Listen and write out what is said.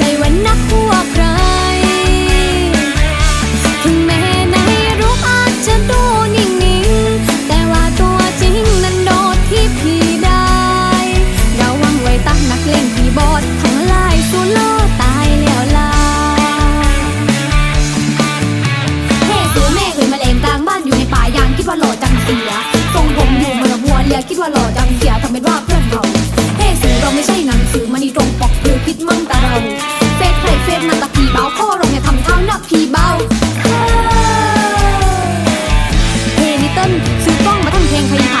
ช่ว่านักหัวใคร ถึงแม้ในรูปอาจจะดูนิ่งๆ แต่ว่าตัวจริงนั้นโดดที่พีได้ ระวังไว้ตั้งนักเล่นพีบอดทั้งลายสุโลตายแล้วลเฮสัวแม่เอ่ยมาเลงกลางบ้านอยู่ในป่ายางคิดว่าหล่อจังเสียทรงผมอยู่มาละวเยคิดว่าหล่อจังเสียทำเป็นว่าเพื่อนเราเฮ้สือเราไม่ใช่หนังสือมันนี่ตรงปกคือคิดมั่งตา 可以